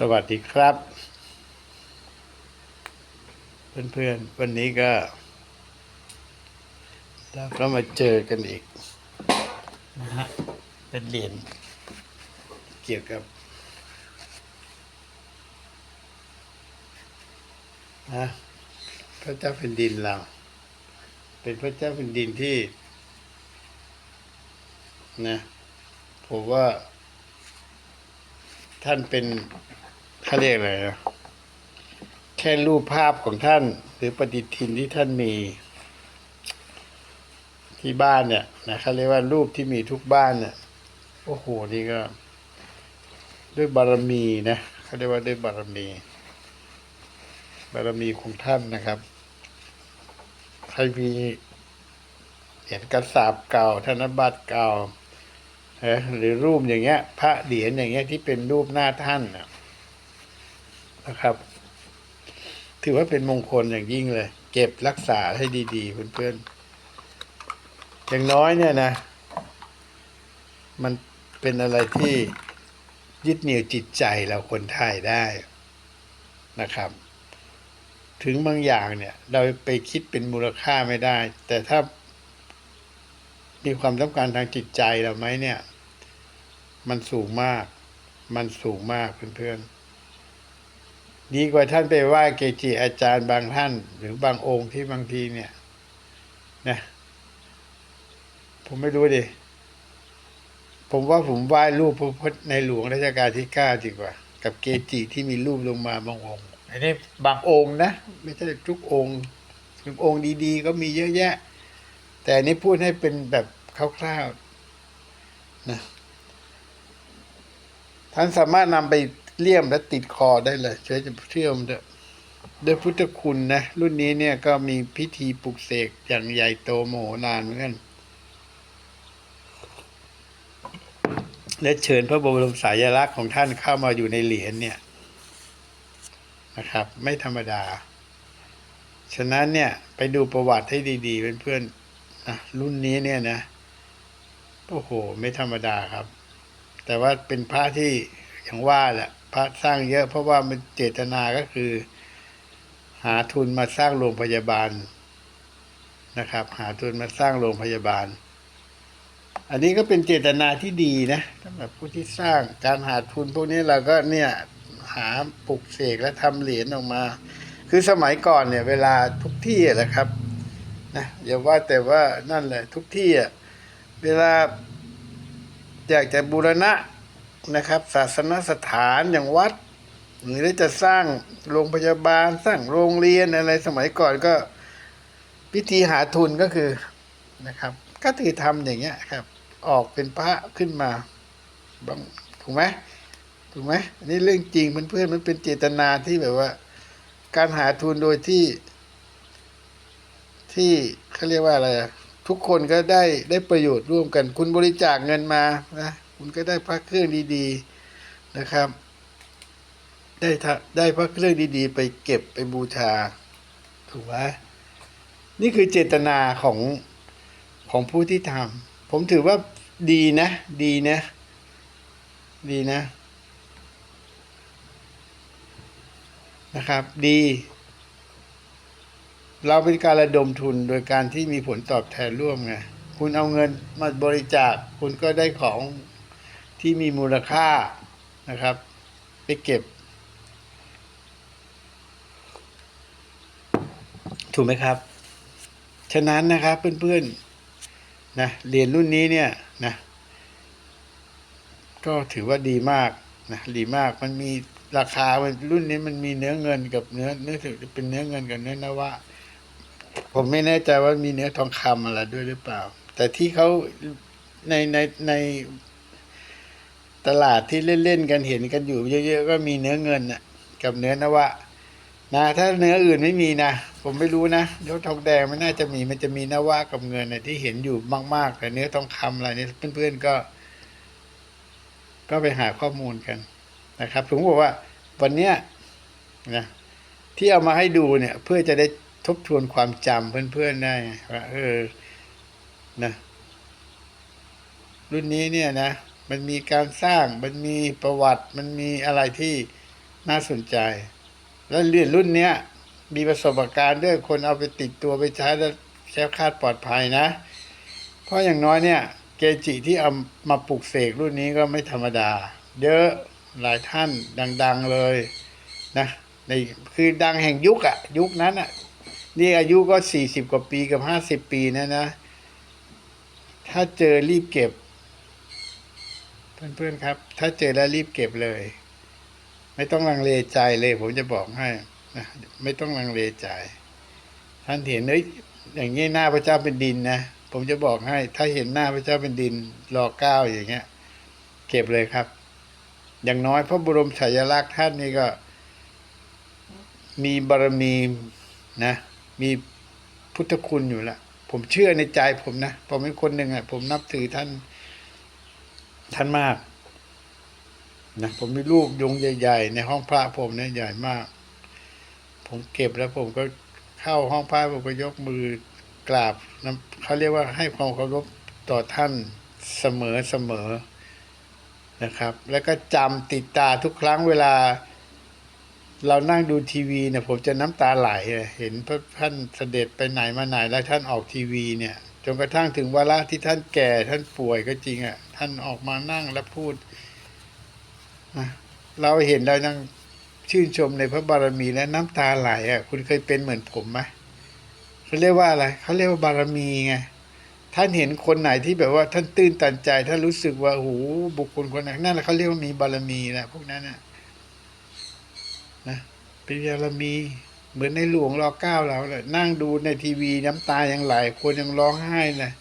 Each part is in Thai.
สวัสดีครับ เพื่อนๆ วันนี้ก็ เราก็มาเจอกันอีกนะฮะเป็นเหรียญเกี่ยวกับนะพระเจ้าแผ่นดินเรา เป็นพระเจ้าแผ่นดินที่นะผมว่าท่านเป็น เขาเรียกอะไรนะแค่รูปภาพของท่าน หรือปฏิทินที่ท่านมี ที่บ้านเนี่ยนะเขาเรียกว่ารูปที่มีทุกบ้านเนี่ยโอ้โหนี่ก็ ด้วยบารมีนะเขาเรียกว่าด้วยบารมี บารมีของท่านนะครับใครมีเหรียญกระสาบเก่า ธนบัตรเก่าหรือรูปอย่างเงี้ย พระเหรียญอย่างเงี้ยที่เป็นรูปหน้าท่านน่ะ นะครับ ถือว่าเป็นมงคลอย่างยิ่งเลย เก็บรักษาให้ดีๆเพื่อนๆอย่างน้อยเนี่ยนะ มันเป็นอะไรที่ยึดเหนี่ยวจิตใจเราคนไทยได้นะครับ ถึงบางอย่างเนี่ย เราไปคิดเป็นมูลค่าไม่ได้ แต่ถ้ามีความต้องการทางจิตใจเราไหมเนี่ย มันสูงมาก มันสูงมากเพื่อนๆ ดีกว่าท่านไปไหว้เกจิอาจารย์บางท่าน หรือบางองค์ที่บางทีเนี่ยนะผมไม่รู้ดิผมว่าผมไหว้รูปพระพุทธในหลวงรัชกาลที่เก้าดีกว่า กับเกจิที่มีรูปลงมาบางองค์อันนี้บางองค์นะ ไม่ใช่ทุกองค์ทุกองค์ดีๆ ก็มีเยอะแยะ แต่อันนี้พูดให้เป็นแบบคร่าวๆนะท่านสามารถนำไป เลี่ยมและติดคอได้เลยเชื่อจะเชื่อมเถอะด้วยพุทธคุณนะ รุ่นนี้เนี่ยก็มีพิธีปลุกเสกอย่างใหญ่โตโมโหลานเหมือนกัน และเชิญพระบรมสายลักษณ์ของท่านเข้ามาอยู่ในเหรียญเนี่ยนะครับ ไม่ธรรมดา ฉะนั้นเนี่ย ไปดูประวัติให้ดีๆเพื่อนๆนะรุ่นนี้เนี่ยนะโอ้โห ไม่ธรรมดาครับ แต่ว่าเป็นพระที่อย่างว่าแหละ ระสร้างเยอะ เพราะว่ามันเจตนาก็คือ หาทุนมาสร้างโรงพยาบาลนะครับ หาทุนมาสร้างโรงพยาบาล อันนี้ก็เป็นเจตนาที่ดีนะสำหรับผู้ที่สร้างการหาทุนพวกนี้เราก็เนี่ยหาปลุกเสกและทำเหรียญออกมา คือสมัยก่อนเนี่ย เวลาทุกที่อะนะครับนะอย่าว่าแต่ว่านั่นแหละทุกที่อะเวลาอยากจะบูรณะ นะครับ ศาสนสถานอย่างวัด หรือจะสร้างโรงพยาบาลสร้างโรงเรียนอะไรสมัยก่อนก็พิธีหาทุนก็คือนะครับ ก็ถือทำอย่างเงี้ยครับ ออกเป็นพระขึ้นมาบางถูกไหมถูกไหมอันนี้เรื่องจริงเพื่อนๆมันเป็นเจตนาที่แบบว่า การหาทุนโดยที่ ที่เขาเรียกว่าอะไรทุกคนก็ได้ได้ประโยชน์ร่วมกัน คุณบริจาคเงินมานะ คุณก็ได้พระเครื่องดีๆนะครับ ได้ทะได้พระเครื่องดีๆ ไปเก็บไปบูชาถูกไหมนี่คือเจตนาของของผู้ที่ทำผมถือว่าดีนะ ดีนะ ดีนะนะครับ ดี เราเป็นการระดมทุนโดยการที่มีผลตอบแทนร่วมไง คุณเอาเงินมาบริจาค คุณก็ได้ของ ที่มีมูลค่านะครับ ไปเก็บ ถูกไหมครับ ฉะนั้นนะครับเพื่อนๆนะเรียนรุ่นนี้เนี่ยนะก็ถือว่าดีมากนะดีมากมันมีราคามันรุ่นนี้มันมีเนื้อเงินกับเนื้อเนื้อถือเป็นเนื้อเงินกับเนื้อนวะผมไม่แน่ใจว่ามีเนื้อทองคำอะไรด้วยหรือเปล่า แต่ที่เขาในในใน ตลาดที่เล่นๆกันเห็นกันอยู่เยอะๆก็มีเนื้อเงินน่ะกับเนื้อนวะนะถ้าเนื้ออื่นไม่มีนะ ผมไม่รู้นะเนื้อทองแดงมันน่าจะมีมันจะมีนวะกับเงินนะที่เห็นอยู่มากๆแต่เนื้อทองคำอะไรเนี่ยเพื่อนๆก็ ก็ไปหาข้อมูลกันนะครับผมบอกว่าวันเนี้ยนะที่เอามาให้ดูเนี่ย เพื่อจะได้ทบทวนความจำเพื่อนๆได้ว่าเออนะรุ่นนี้เนี่ยนะ มันมีการสร้าง มันมีประวัติ มันมีอะไรที่น่าสนใจ แล้วเรียญรุ่นเนี้ยมีประสบการณ์ด้วยคนเอาไปติดตัวไปใช้แล้วแคล้วคาดปลอดภัยนะ เพราะอย่างน้อยเนี่ย เกจิที่เอามาปลุกเสกรุ่นนี้ก็ไม่ธรรมดา เยอะหลายท่านดัง ๆเลยนะในคือดังแห่งยุคอะยุคนั้นอะนี่อายุก็สี่สิบกว่าปีกับห้าสิบปีนะนะ ถ้าเจอรีบเก็บ เพื่อนๆครับ ถ้าเจอแล้วรีบเก็บเลย ไม่ต้องลังเลใจเลย ผมจะบอกให้นะไม่ต้องลังเลใจท่านเห็นเอ้ยอย่างนี้หน้าพระเจ้าเป็นดินนะผมจะบอกให้ ถ้าเห็นหน้าพระเจ้าเป็นดินรอเก้าอย่างเงี้ย เก็บเลยครับ อย่างน้อยพระบรมฉายาลักษณ์ท่านนี่ก็ มีบารมีนะ มีพุทธคุณอยู่ละผมเชื่อในใจผมนะผมเป็นคนหนึ่งอะ ผมนับถือท่าน ท่านมากนะผมมีรูปยงใหญ่ ๆ ในห้องพระผมเนี่ยใหญ่มาก ผมเก็บแล้วผมก็เข้าห้องพระผมก็ยกมือกราบนะเขาเรียกว่าให้ความเคารพต่อท่านเสมอเสมอนะครับ แล้วก็จำติดตาทุกครั้งเวลา เรานั่งดูทีวีเนี่ย ผมจะน้ำตาไหลเลยเห็นพระท่านเสด็จไปไหนมาไหนแล้วท่านออกทีวีเนี่ยจนกระทั่งถึงวาระที่ท่านแก่ท่านป่วยก็จริงอะ่ะ ท่านออกมานั่งแล้วพูดนะเราเห็นเรายังชื่นชมในพระบารมีและน้ำตาไหลอะ คุณเคยเป็นเหมือนผมไหมเขาเรียกว่าอะไรเขาเรียกว่าบารมีไงท่านเห็นคนไหนที่แบบว่า ท่านตื้นตันใจท่านรู้สึกว่าโอ้โหบุคคลคนนั้นนั่นแหละเขาเรียกว่ามีบารมีแหละพวกนั้นน่ะนะเป็นบารมี เหมือนในหลวงรอเก้าเราเลยนั่งดูในทีวีน้ำตายังไหลคนยังร้องไห้เลย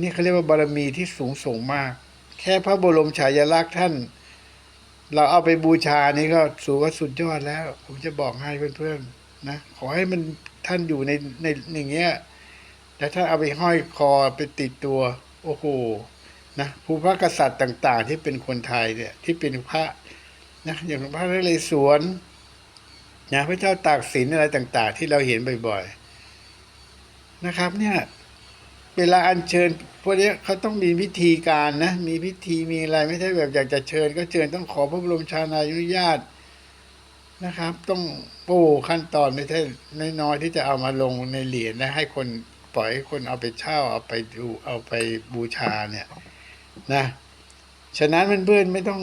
นี่เขาเรียกว่าบารมีที่สูงส่งมาก แค่พระบรมฉายาลักษณ์ท่าน เราเอาไปบูชานี่ก็สูว่าสุดยอดแล้ว ผมจะบอกให้เพื่อนๆนะขอให้มันท่านอยู่ในในอย่างเงี้ยแล้วท่านเอาไปห้อยคอไปติดตัว โอ้โหนะผู้พระกษัตริย์ต่าง ๆ ที่เป็นคนไทยเนี่ยที่เป็นพระนะอย่างพระนเรศวรนะพระเจ้าตากสินอะไรต่าง ๆ ที่เราเห็นบ่อย ๆ นะครับเนี่ย เวลาอัญเชิญพวกนี้เขาต้องมีวิธีการนะ มีพิธีมีอะไรไม่ใช่แบบอยากจะเชิญ ก็เชิญต้องขอพระบรมชานานุญาตนะครับ ต้องโอ้ขั้นตอนไม่ใช่น้อยๆที่จะเอามาลงในเหรียญนะให้คนปล่อยให้คนเอาไปเช่าเอาไปดูเอาไปบูชาเนี่ยนะ ฉะนั้นเพื่อนๆไม่ต้อง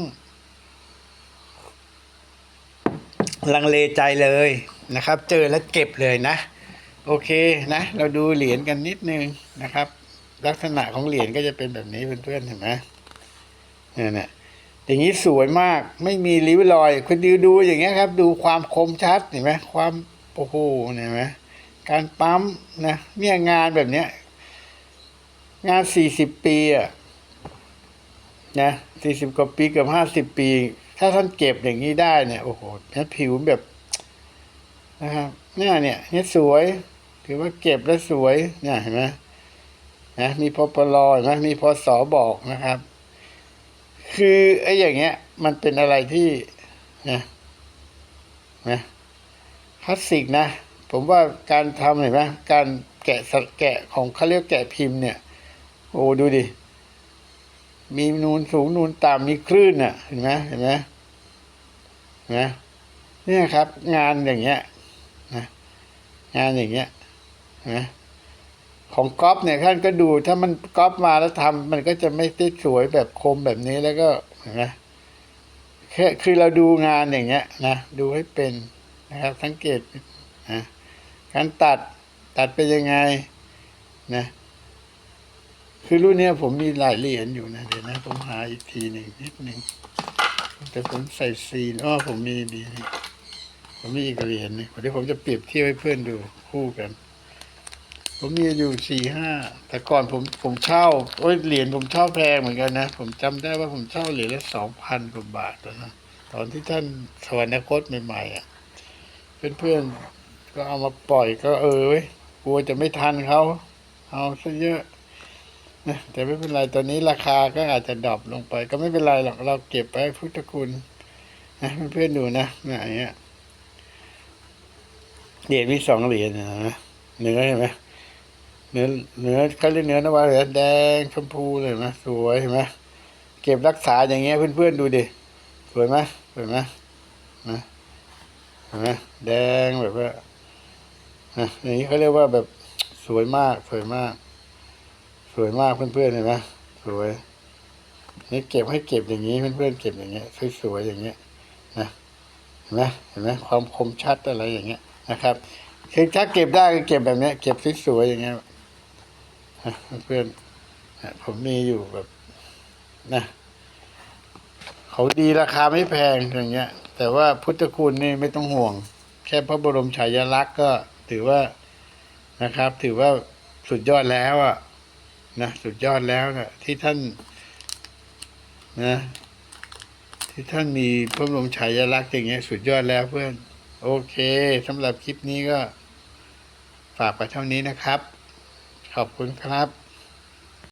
ลังเลใจเลยนะครับ เจอแล้วเก็บเลยนะ โอเคนะ เราดูเหรียญกันนิดนึงนะครับ ลักษณะของเหรียญก็จะเป็นแบบนี้เพื่อนๆเห็นไหมเนี่ยเนี่ยอย่างนี้สวยมากไม่มีริ้วรอยคุณดูดูอย่างเงี้ยครับ ดูความคมชัดเห็นไหมความโอ้โหเห็นไหมการปั๊มนะเนี่ยงานแบบเนี้ย งานสี่สิบปีอะนะสี่สิบกว่าปีเกือบห้าสิบปี ถ้าท่านเก็บอย่างนี้ได้เนี่ยโอ้โหเนี่ยผิวแบบนะครับเนี่ยเนี่ยเนี่ยสวย ถือว่าเก็บแล้วสวยเนี่ยเห็นไหมนะมีพปลเห็นไหมมีพศบอกนะครับ คือไอ้อย่างเงี้ย มันเป็นอะไรที่นะนะคลาสสิกนะ ผมว่าการทำเห็นไหมการแกะสแกะของเขาเรียกแกะพิมพ์เนี่ย โอ้ดูดิ มีนูนสูงนูนต่ำมีคลื่นอะ เห็นไหมเห็นไหมนะเนี่ยครับ งานอย่างเงี้ยนะงานอย่างเงี้ย นะของก๊อฟเนี่ยท่านก็ดูถ้ามันก๊อฟมาแล้วทำมันก็จะไม่ได้สวยแบบคมแบบนี้แล้วก็นไหมแค่คือเราดูงานอย่างเงี้ยนะดูให้เป็นนะครับ สังเกตนะการตัดตัดเป็นยังไงนะคือรุ่นเนี้ยผมมีหลายเหรียญอยู่นะเดี๋ยวนะ ผมหาอีกทีหนึ่งนิดหนึ่งแต่ผมใส่ซีนอ๋อผมมีดีผมมีอีกเหรียญหนึงเดี๋ยวผมจะเปรียบเทียบให้เพื่อนดูคู่กัน ผมมีอยู่สี่ห้าแต่ก่อนผมผมเช่าโอ้ยเหรียญผมเช่าแพงเหมือนกันนะ ผมจำได้ว่าผมเช่าเหรียญละสองพันกว่าบาทตอนนะตอนที่ท่านสวรรคตใหม่ๆอะเพื่อนๆก็เอามาปล่อยก็เออเว้ยกลัวจะไม่ทันเขาเอาซะเยอะนะแต่ไม่เป็นไรตอนนี้ราคาก็อาจจะดรอปลงไป ก็ไม่เป็นไรหรอกเราเก็บไว้พุทธคุณนะเพื่อนๆดูนะเนี่ยอย่างเงี้ยเหรียญมีสองเหรียญนะเนื้อเห็นไหม เนื้อเนื้อเขาเรียกเนื้อนวาเหรียญแดงชมพูเลยนไหมสวยเห็นไหมเก็บรักษาอย่างเงี้ยเพื่อนๆดูดิสวยไหมสวยไหมนะเห็นไหมแดงแบบว่านะอย่างนี้เขาเรียกว่าแบบสวยมากสวยมาก สวยมากเพื่อนๆเห็นไหมสวยนี่เก็บให้เก็บอย่างนี้เพื่อนๆเก็บอย่างเงี้ยสวยๆอย่างเงี้ยนะเห็นไหมเห็นไหมความคมชัดอะไรอย่างเงี้ยนะครับคือถ้าเก็บได้ก็เก็บแบบเนี้ยเก็บสวยๆอย่างเงี้ย เพื่อนผมมีอยู่แบบนะเขาดีราคาไม่แพงอย่างเงี้ย แต่ว่าพุทธคุณนี่ไม่ต้องห่วง แค่พระบรมฉายาลักษณ์ก็ถือว่านะครับ ถือว่าสุดยอดแล้วอะนะสุดยอดแล้วนะที่ท่านนะที่ท่านมีพระบรมฉายาลักษณ์อย่างเงี้ยสุดยอดแล้วเพื่อน โอเคสำหรับคลิปนี้ก็ ฝากไปเท่านี้นะครับ ขอบคุณครับ